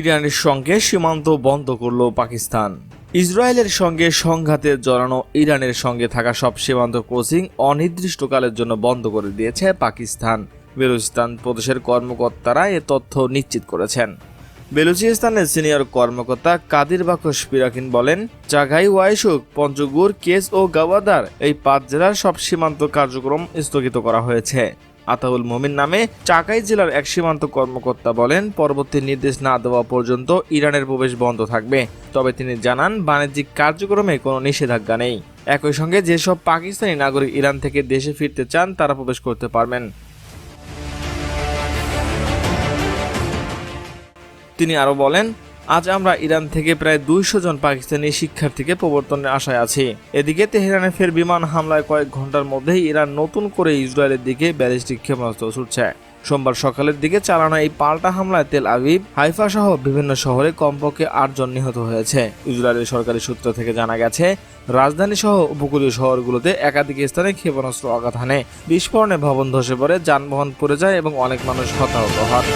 ইরানের সঙ্গে সীমান্ত বন্ধ করল পাকিস্তান। ইসরায়েলের সঙ্গে সংঘাতে জড়ানো ইরানের সঙ্গে থাকা সব সীমান্ত ক্রসিং অনির্দিষ্টকালের জন্য বন্ধ করে দিয়েছে পাকিস্তান। বেলুচিস্তান প্রদেশের কর্মকর্তারা এ তথ্য নিশ্চিত করেছেন। বেলুচিস্তানের সিনিয়র কর্মকর্তা কাদির বাকস পিরাকিন বলেন চাগাই ওয়াইশুক, পঞ্চগুর কেস ও গাওয়াদার এই পাঁচ জেলার সব সীমান্ত কার্যক্রম স্থগিত করা হয়েছে। আতাউল মমিন নামে চাকাই জেলার এক সীমান্ত কর্মকর্তা বলেন, পরবর্তী নির্দেশ না দেওয়া পর্যন্ত ইরানের প্রবেশ বন্ধ থাকবে। তবে তিনি জানান, বাণিজ্যিক কার্যক্রমে কোনো নিষেধাজ্ঞা নেই। একই সঙ্গে যেসব পাকিস্তানি নাগরিক ইরান থেকে দেশে ফিরতে চান, তারা প্রবেশ করতে পারবেন। তিনি আরও বলেন আজ আমরা ইরান থেকে প্রায় দুইশো জন পাকিস্তানি শিক্ষার্থীকে প্রবর্তনের আশায় আছি। এদিকে তেহরানে ফের বিমান হামলায় কয়েক ঘণ্টার মধ্যেই ইরান নতুন করে ইসরায়েলের দিকে ব্যালিস্টিক ক্ষেপণাস্ত্র ছুটছে। সোমবার সকালের দিকে চালানো এই পাল্টা হামলায় তেল আবিব, হাইফা সহ বিভিন্ন শহরে কমপক্ষে আটজন নিহত হয়েছে। ইসরায়েলের সরকারি সূত্র থেকে জানা গেছে, রাজধানী সহ উপকূলীয় শহরগুলোতে একাধিক স্থানে ক্ষেপণাস্ত্র আঘাত হানে। বিস্ফোরণে ভবন ধসে পড়ে, যানবাহন পড়ে যায় এবং অনেক মানুষ হতাহত হন।